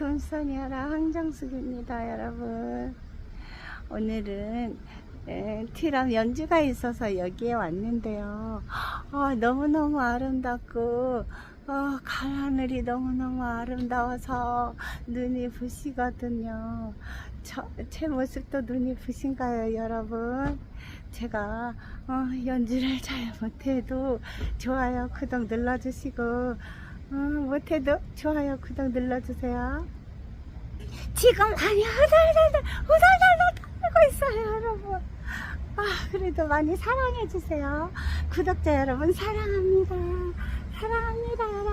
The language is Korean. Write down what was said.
금선이하라 황정숙입니다 여러분. 오늘은 에, 티람 연주가 있어서 여기에 왔는데요. 아, 너무너무 아름답고 어, 가하늘이 너무너무 아름다워서 눈이 부시거든요. 저, 제 모습도 눈이 부신가요 여러분? 제가 어, 연주를 잘 못해도 좋아요 구독 눌러주시고 어, 못해도 좋아요. 구독 눌러주세요. 지금 많이 후달달달 후달달달 떨고 있어요 여러분. 아 그래도 많이 사랑해주세요. 구독자 여러분 사랑합니다. 사랑합니다 여러분